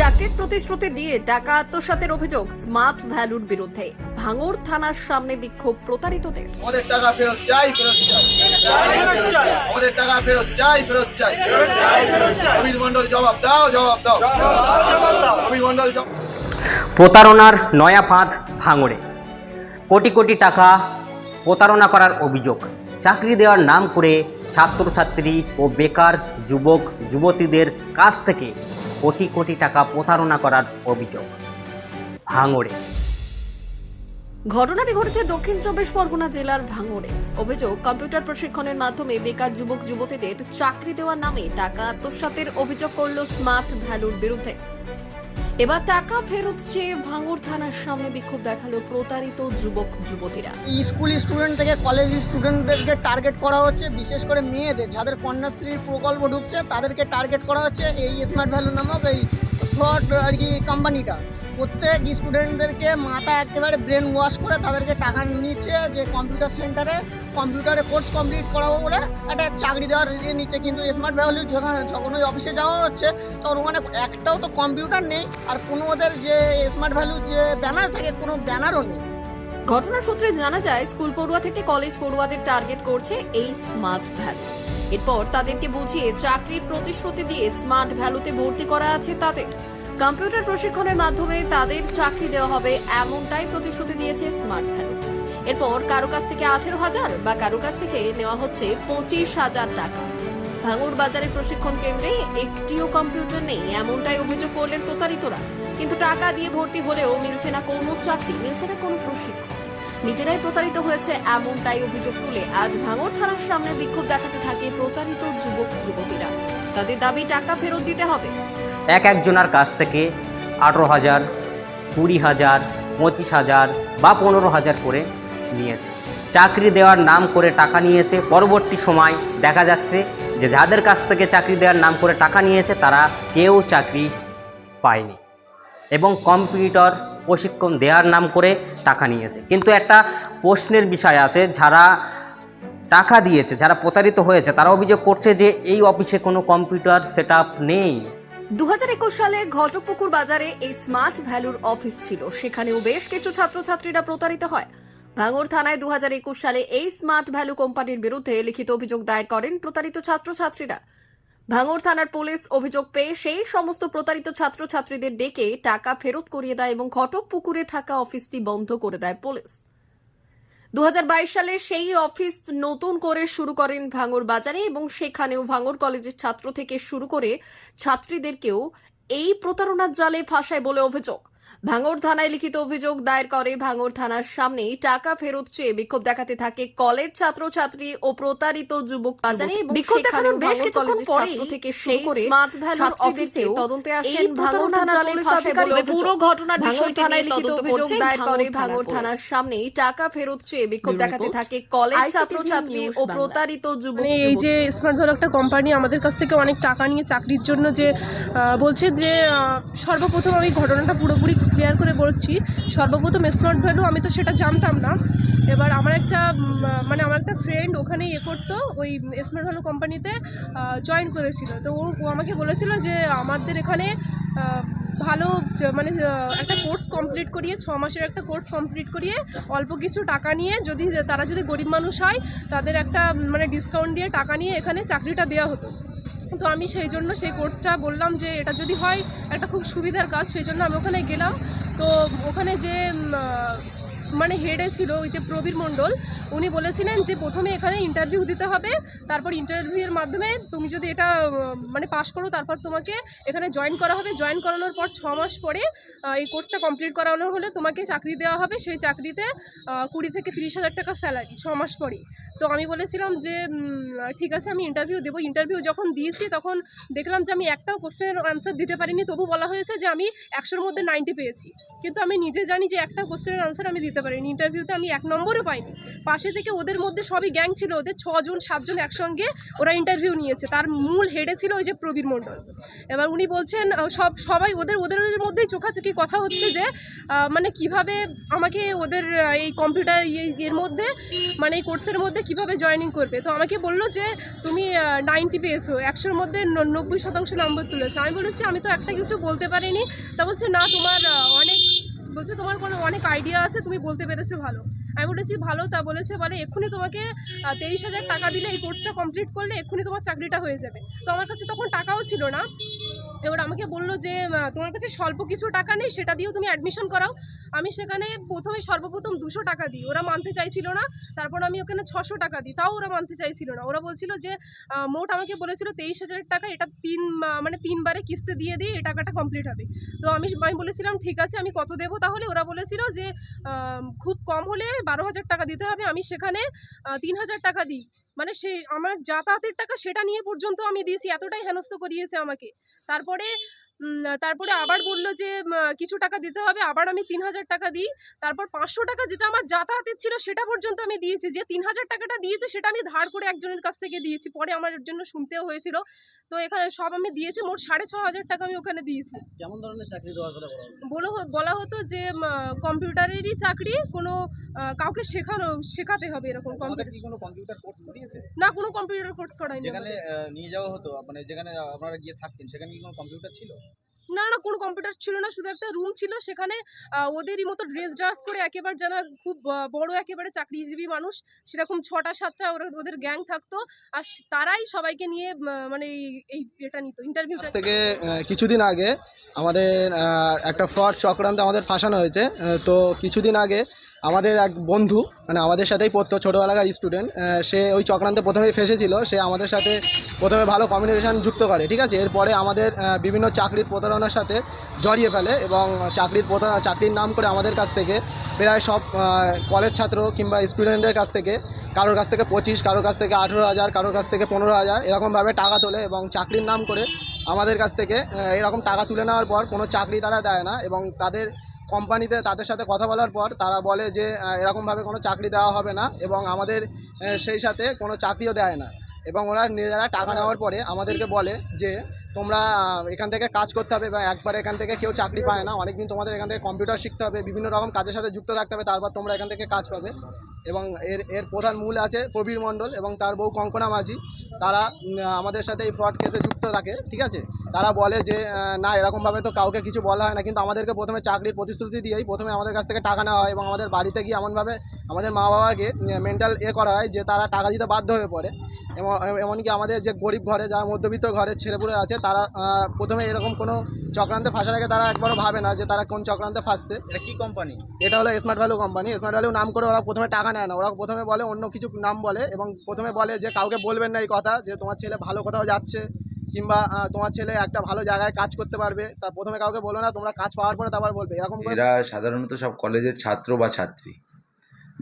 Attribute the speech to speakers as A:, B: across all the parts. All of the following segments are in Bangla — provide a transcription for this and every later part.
A: চাকরির প্রতিশ্রুতি দিয়ে টাকা আত্মসাতের অভিযোগ স্মার্ট ভ্যালুর বিরুদ্ধে। ভাঙড় থানার সামনে বিক্ষোভ প্রতারিতদের।
B: আমাদের টাকা ফেরত চাই ফেরত চাই। আমাদের টাকা ফেরত চাই ফেরত চাই। অমিত মন্ডল জবাব দাও জবাব দাও। অমিত মন্ডল
C: প্রতারণার নয়া ফাঁদ ভাঙড়ে। কোটি কোটি টাকা প্রতারণা করার অভিযোগ। চাকরি দেওয়ার নাম করে ছাত্রছাত্রী ও বেকার যুবক যুবতীদের কাছ থেকে কোটি কোটি টাকা প্রতারণা করার অভিযোগ। ভাঙড়ে।
A: ঘটনাটি ঘটেছে দক্ষিণ চব্বিশ পরগনা জেলার ভাঙড়ে। অভিযোগ, কম্পিউটার প্রশিক্ষণের মাধ্যমে বেকার যুবক যুবতীদের চাকরি দেওয়ার নামে টাকা আত্মসাতের অভিযোগ করল স্মার্ট ভ্যালুর বিরুদ্ধে। এবার টাকা ফেরত চেয়ে ভাঙর থানার সামনে বিক্ষোভ দেখাল প্রতারিত যুবক, যুবতীরা।
D: স্কুল স্টুডেন্ট থেকে কলেজ স্টুডেন্টদেরকে টার্গেট করা হচ্ছে, বিশেষ করে মেয়েদের। যাদের কন্যাশ্রী প্রকল্প ঢুকছে, তাদেরকে টার্গেট করা হচ্ছে এই স্মার্ট ভ্যালু নামক এই ফ্রড আর কি কোম্পানিটা প্রত্যেক স্টুডেন্টদেরকে মাথা একেবারে ব্রেন ওয়াশ করে তাদেরকে টাকা নিচ্ছে যে কম্পিউটার সেন্টারে কম্পিউটারে কোর্স কমপ্লিট করাবো বলে একটা চাকরি দেওয়ার ইয়ে নিচ্ছে। কিন্তু স্মার্ট ভ্যালু যখন যখন ওই অফিসে যাওয়া হচ্ছে, তখন ওখানে একটাও তো কম্পিউটার নেই আর কোনো ওদের যে স্মার্ট ভ্যালু যে ব্যানার থাকে, কোনো ব্যানারও নেই।
A: ঘটনা সূত্রে জানা যায়, স্কুল পড়ুয়া থেকে কলেজ পড়ুয়াদের টার্গেট করছে এই স্মার্ট ভ্যালু এরপর তাদেরকে বুঝিয়ে চাকরির প্রতিশ্রুতি দিয়ে স্মার্ট ভ্যালুতে ভর্তি করা আছে তাদের। কম্পিউটার প্রশিক্ষণের মাধ্যমে তাদের চাকরি দেওয়া হবে এমনটাই প্রতিশ্রুতি দিয়েছে স্মার্ট ভ্যালু এরপর কারও কাছ থেকে আঠেরো হাজার বা কারও কাছ থেকে নেওয়া হচ্ছে পঁচিশ হাজার টাকা। ভাঙুর বাজারে প্রশিক্ষণ কেন্দ্রে একটিও কম্পিউটার নেই, এমনটাই অভিযোগ করলেন প্রতারিতরা। কিন্তু টাকা দিয়ে ভর্তি হলেও মিলছে না কোনো চাকরি, মিলছে না কোনো প্রশিক্ষণ। নিজেরাই প্রতারিত হয়েছে এমনটাই অভিযোগ তুলে আজ ভাঙড় থানার সামনে বিক্ষোভ দেখাতে থাকে প্রতারিত যুবক যুবতীরা তাদের দাবি টাকা ফেরত দিতে হবে।
C: এক একজনের কাছ থেকে আঠেরো হাজার, কুড়ি হাজার, পঁচিশ হাজার বা পনেরো হাজার করে নিয়েছে। চাকরি দেওয়ার নাম করে টাকা নিয়েছে। পরবর্তী সময় দেখা যাচ্ছে যে যাদের কাছ থেকে চাকরি দেওয়ার নাম করে টাকা নিয়েছে, তারা কেউ চাকরি পায়নি এবং কম্পিউটার প্রশিক্ষণ দেওয়ার নাম করে টাকা নিয়েছে। কিন্তু একটা প্রশ্নের বিষয় আছে, যারা টাকা দিয়েছে, যারা প্রতারিত হয়েছে, তারা অভিযোগ করছে যে এই অফিসে কোনো কম্পিউটার সেট নেই।
A: দু হাজার একুশ সালে ঘটকপুকুর বাজারে এই স্মার্ট ভ্যালুর অফিস ছিল। সেখানেও বেশ কিছু ছাত্রছাত্রীরা প্রতারিত হয়। ভাঙড় থানায় দু হাজার একুশ সালে এই স্মার্ট ভ্যালু কোম্পানির বিরুদ্ধে লিখিত অভিযোগ দায়ের করেন প্রতারিত ছাত্রছাত্রীরা। ভাঙড় থানার পুলিশ অভিযোগ পেয়ে সেই সমস্ত প্রতারিত ছাত্রছাত্রীদের ডেকে টাকা ফেরত করিয়ে দেয় এবং ঘটকপুকুরে থাকা অফিসটি বন্ধ করে দেয় পুলিশ। দু হাজার বাইশ সালে সেই অফিস নতুন করে শুরু করেন ভাঙর বাজারে এবং সেখানেও ভাঙর কলেজের ছাত্র থেকে শুরু করে ছাত্রীদেরকেও এই প্রতারণার জালে ফাঁসায় বলে অভিযোগ। ভাঙড় থানায় লিখিত অভিযোগ দায়ের করে ভাঙড় থানার সামনেই টাকা ফেরত চেয়ে বিক্ষোভ দেখাতে থাকে কলেজ ছাত্রছাত্রী ও প্রতারিত যুবক বাজারে এবং
E: বিক্ষোভ দেখানোর বেশ কিছুক্ষণ পরেই
A: ছাত্র থেকে শুরু করে
E: স্মার্ট ভ্যালুর
A: ছাত্রীদেরকেও তদন্তে
E: এই
A: আসেন ভাঙড় থানার পুলিশ
E: ফাঁসায়
A: পুরো ঘটনার
E: ভাঙড় থানায়
A: লিখিত অভিযোগ দায়ের করে
E: থানার
A: সামনেই টাকা ফেরত চেয়ে বিক্ষোভ দেখাতে থাকে কলেজ ছাত্রছাত্রী ও প্রতারিত যুবক
F: মানে এই যে স্মার্ট ভ্যালু একটা কোম্পানি আমাদের কাছ থেকে অনেক টাকা নিয়ে চাকরির জন্য যে বলছে যে সর্বপ্রথম আমি ঘটনাটা পুরোপুরি ক্লিয়ার করে বলছি সর্বপ্রথম স্মার্ট ভ্যালু আমি তো সেটা জানতাম না। এবার আমার একটা মানে আমার একটা ফ্রেন্ড ওখানে ইয়ে করতো, ওই স্মার্ট ভ্যালু কোম্পানিতে জয়েন করেছিল। তো ও আমাকে বলেছিল যে আমাদের এখানে ভালো মানে একটা কোর্স কমপ্লিট করিয়ে, ছ মাসের একটা কোর্স কমপ্লিট করিয়ে, অল্প কিছু টাকা নিয়ে যদি, তারা যদি গরিব মানুষ হয়, তাদের একটা মানে ডিসকাউন্ট দিয়ে টাকা নিয়ে এখানে চাকরিটা দেওয়া হতো। তো আমি সেই জন্য সেই কোর্সটা বললাম যে এটা যদি হয় একটা খুব সুবিধার কাজ, সেই জন্য আমি ওখানে গেলাম। তো ওখানে যে মানে হেডে ছিল ওই যে প্রবীর মণ্ডল, উনি বলেছিলেন যে প্রথমে এখানে ইন্টারভিউ দিতে হবে, তারপর ইন্টারভিউয়ের মাধ্যমে তুমি যদি এটা মানে পাশ করো, তারপর তোমাকে এখানে জয়েন করা হবে। জয়েন করানোর পর ছ মাস পরে এই কোর্সটা কমপ্লিট করানো হলে তোমাকে চাকরি দেওয়া হবে। সেই চাকরিতে কুড়ি থেকে তিরিশ হাজার টাকা স্যালারি ছ মাস পরে। তো আমি বলেছিলাম যে ঠিক আছে, আমি ইন্টারভিউ দেবো। ইন্টারভিউ যখন দিয়েছি, তখন দেখলাম যে আমি একটাও কোশ্চেনের আনসার দিতে পারিনি। তবু বলা হয়েছে যে আমি একশোর মধ্যে নাইনটি পেয়েছি। কিন্তু আমি নিজে জানি যে একটা কোশ্চেনের আনসার আমি দিতে দিতে পারিনি। ইন্টারভিউতে আমি এক নম্বরও পাইনি। পাশে থেকে ওদের মধ্যে সবই গ্যাং ছিল। ওদের ছজন, সাতজন একসঙ্গে ওরা ইন্টারভিউ নিয়েছে। তার মূল হেডে ছিল ওই যে প্রবীর মণ্ডল। এবার উনি বলছেন সব, সবাই ওদের ওদের ওদের মধ্যেই চোখাচোখি কথা হচ্ছে যে মানে কীভাবে আমাকে ওদের এই কম্পিউটার এর মধ্যে মানে এই কোর্সের মধ্যে কীভাবে জয়েনিং করবে? তো আমাকে বলল যে, তুমি নাইনটি পেয়েছ। একশোর মধ্যে নব্বই শতাংশ নম্বর তুলেছো। আমি বলেছি, আমি তো একটা কিছু বলতে পারিনি। তা বলছে, না, তোমার অনেক বলছে, তোমার কোনো অনেক আইডিয়া আছে, তুমি বলতে পেরেছ ভালো। আমি বলেছি, ভালো। তা বলেছে, বলে এক্ষুনি তোমাকে তেইশ হাজার টাকা দিলে এই কোর্সটা কমপ্লিট করলে এক্ষুনি তোমার চাকরিটা হয়ে যাবে। তো আমার কাছে তখন টাকাও ছিল না। এবার আমাকে বলল যে তোমার কাছে স্বল্প কিছু টাকা নেই, সেটা দিয়েও তুমি অ্যাডমিশন করাও। আমি সেখানে প্রথমে সর্বপ্রথম দুশো টাকা দিই। ওরা মানতে চাইছিল না, তারপর আমি ওখানে ছশো টাকা দিই। তাও ওরা মানতে চাইছিল না। ওরা বলছিল যে মোট আমাকে বলেছিল তেইশ হাজার টাকা, এটা তিন মানে তিনবারে কিস্তি দিয়ে দিই এই টাকাটা কমপ্লিট হবে। তো আমি আমি বলেছিলাম, ঠিক আছে, আমি কত দেবো? তাহলে ওরা বলেছিল যে খুব কম হলে বারো হাজার টাকা দিতে হবে। আমি সেখানে তিন হাজার টাকা দিই। মানে সেই আমার যাতায়াতের টাকা সেটা নিয়ে পর্যন্ত আমি দিয়েছি, এতটাই হেনস্থ করিয়েছে আমাকে। তারপরে তারপরে আবার বলল যে কিছু টাকা দিতে হবে আবার আমি তিন হাজার টাকা দিই। তারপর পাঁচশো টাকা যেটা আমার যাতায়াতের ছিল সেটা পর্যন্ত আমি দিয়েছি। যে তিন হাজার টাকাটা দিয়েছে সেটা আমি ধার করে একজনের কাছ থেকে দিয়েছি। পরে আমার জন্য শুনতেও হয়েছিল। তো এখানে সব আমি দিয়েছি মোট সাড়ে ছ হাজার টাকা আমি ওখানে দিয়েছি।
B: কেমন ধরনের চাকরি দেওয়ার কথা বলা
F: হতো যে কম্পিউটারেরই চাকরি কোনো কাউকে শেখানো শেখাতে হবে এরকম কম্পিউটার
B: কোনো কম্পিউটার কোর্স করিয়েছে?
F: না কোনো কম্পিউটার কোর্স করাইনি
B: যেখানে নিয়ে যাওয়া হতো মানে যেখানে আপনারা গিয়ে থাকতেন সেখানে কি কোনো কম্পিউটার ছিল?
F: না না কোনো কম্পিউটার ছিল না শুধু একটা রুম ছিল সেখানে ওদেরই মতো ড্রেস ড্রাস করে একেবারে যেন খুব বড় একেবারে চাকরিজীবী মানুষ সেরকম ছটা সাতটা ওরা ওদের গ্যাং থাকতো। আর তারাই সবাইকে নিয়ে মানে এই- এটা নিত ইন্টারভিউ
E: থেকে কিছুদিন আগে আমাদের একটা ফ্রড চক্রান্ত আমাদের ফাঁসানো হয়েছে তো কিছুদিন আগে আমাদের এক বন্ধু মানে আমাদের সাথেই পড়তো, ছোটোবেলাকার স্টুডেন্ট সে ওই চক্রান্তে প্রথমেই ফেসেছিল, সে আমাদের সাথে প্রথমে ভালো কমিউনিকেশান যুক্ত করে, ঠিক আছে? এরপরে আমাদের বিভিন্ন চাকরির প্রতারণার সাথে জড়িয়ে ফেলে এবং চাকরির চাকরির নাম করে আমাদের কাছ থেকে প্রায় সব কলেজ ছাত্র কিংবা স্টুডেন্টদের কাছ থেকে, কারোর কাছ থেকে পঁচিশ, কারোর কাছ থেকে আঠেরো হাজার, কারোর কাছ থেকে পনেরো হাজার, এরকমভাবে টাকা তোলে এবং চাকরির নাম করে আমাদের কাছ থেকে এরকম টাকা তুলে নেওয়ার পর কোনো চাকরি তারা দেয় না এবং তাদের কোম্পানিতে তাদের সাথে কথা বলার পর তারা বলে যে এরকমভাবে কোনো চাকরি দেওয়া হবে না এবং আমাদের সেই সাথে কোনো চাকরিও দেয় না। এবং ওরা নিজেরা টাকা নেওয়ার পরে আমাদেরকে বলে যে, তোমরা এখান থেকে কাজ করতে হবে বা একবার এখান থেকে কেউ চাকরি পায় না। অনেকদিন তোমাদের এখান থেকে কম্পিউটার শিখতে হবে, বিভিন্ন রকম কাজের সাথে যুক্ত থাকতে হবে, তারপর তোমরা এখান থেকে কাজ পাবে। এবং এর এর প্রধান মূল আছে প্রবীর মণ্ডল এবং তার বউ কঙ্কনা মাঝি। তারা আমাদের সাথে এই ফ্রড কেসে যুক্ত থাকে, ঠিক আছে? তারা বলে যে না এরকমভাবে তো কাউকে কিছু বলা হয় না কিন্তু আমাদেরকে প্রথমে চাকরির প্রতিশ্রুতি দিয়েই প্রথমে আমাদের কাছ থেকে টাকা নেওয়া হয় এবং আমাদের বাড়িতে গিয়ে এমনভাবে আমাদের মা বাবাকে মেন্টাল এ করা হয় যে তারা টাকা দিতে বাধ্য হয়ে পড়ে। এবং এমনকি আমাদের যে গরিব ঘরে যারা মধ্যবিত্ত ঘরের ছেলেপুলে আছে তারা প্রথমে এরকম কোনো চক্রান্তে ফাঁসার আগে তারা একবারও ভাবে না যে তারা কোন চক্রান্তে ফাঁসছে।
B: এটা কী কোম্পানি
E: এটা হলো smart value company smart value নাম করে ওরা প্রথমে টাকা নেয় না। ওরা প্রথমে বলে অন্য কিছু নাম বলে এবং প্রথমে বলে যে কাউকে বলবেন না এই কথা যে তোমার ছেলে ভালো কোথাও যাচ্ছে কিংবা তোমার ছেলে একটা ভালো জায়গায় কাজ করতে পারবে, তা প্রথমে কাউকে বলো না, তোমরা কাজ পাওয়ার পরে তারপর বলবে, এরকম
G: এরা সাধারণত সব কলেজের ছাত্র বা ছাত্রী।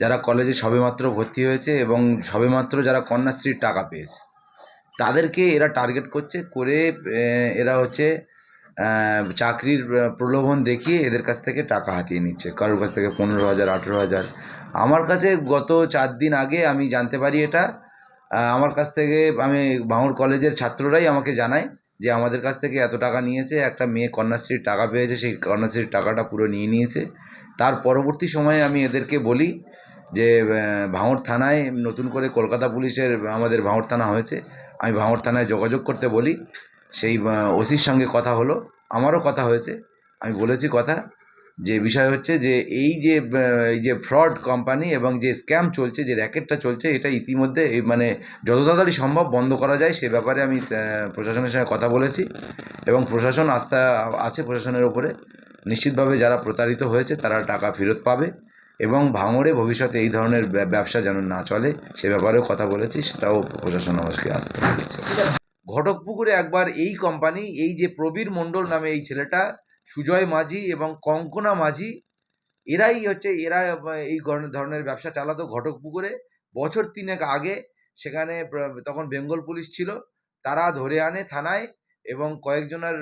G: যারা কলেজে সবেমাত্র ভর্তি হয়েছে এবং সবেমাত্র যারা কন্যাশ্রীর টাকা পেয়েছে। তাদেরকে এরা টার্গেট করছে করে এরা হচ্ছে চাকরির প্রলোভন দেখিয়ে এদের কাছ থেকে টাকা হাতিয়ে নিচ্ছে। কারোর কাছ থেকে পনেরো হাজার, আঠেরো হাজার। আমার কাছে গত চার দিন আগে আমি জানতে পারি এটা আমার কাছ থেকে আমি ভাঙড় কলেজের ছাত্ররাই আমাকে জানায় যে আমাদের কাছ থেকে এত টাকা নিয়েছে, একটা মেয়ে কন্যাশ্রীর টাকা পেয়েছে, সেই কন্যাশ্রীর টাকাটা পুরো নিয়ে নিয়েছে। তার পরবর্তী সময়ে আমি এদেরকে বলি যে ভাঙড় থানায় নতুন করে কলকাতা পুলিশের আমাদের ভাঙড় থানা হয়েছে। আমি ভাঙড় থানায় যোগাযোগ করতে বলি। সেই ওসির সঙ্গে কথা হলো, আমারও কথা হয়েছে। আমি বলেছি কথা যে বিষয় হচ্ছে যে এই যে এই যে ফ্রড কোম্পানি এবং যে স্ক্যাম চলছে, যে র্যাকেটটা চলছে, এটা ইতিমধ্যে মানে যত তাড়াতাড়ি সম্ভব বন্ধ করা যায়, সে ব্যাপারে আমি প্রশাসনের সঙ্গে কথা বলেছি এবং প্রশাসন আস্থা আছে প্রশাসনের ওপরে। নিশ্চিতভাবে যারা প্রতারিত হয়েছে, তারা টাকা ফেরত পাবে এবং ভাঙড়ে ভবিষ্যতে এই ধরনের ব্য- ব্যবসা যেন না চলে, সে ব্যাপারেও কথা বলেছি, সেটাও প্রশাসন আমাকে আস্থা দিয়েছে। ঘটকপুকুরে একবার এই কোম্পানি এই যে প্রবীর মণ্ডল নামে এই ছেলেটা সুজয় মাঝি এবং কঙ্কনা মাঝি, এরাই হচ্ছে, এরা এই ধরনের ব্যবসা চালাতো ঘটকপুকুরে বছর তিনেক আগে সেখানে তখন বেঙ্গল পুলিশ ছিল, তারা ধরে আনে থানায় এবং কয়েকজনের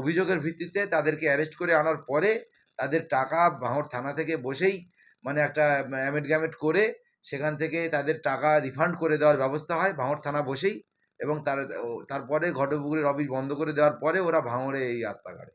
G: অভিযোগের ভিত্তিতে তাদেরকে অ্যারেস্ট করে আনার পরে তাদের টাকা ভাঙড় থানা থেকে বসেই মানে একটা অ্যামেট গ্যামেট করে সেখান থেকে তাদের টাকা রিফান্ড করে দেওয়ার ব্যবস্থা হয় ভাঙড় থানা বসেই এবং তার, তারপরে ঘটপুকুরের অফিস বন্ধ করে দেওয়ার পরে ওরা ভাঙড়ে এই রাস্তা কাটে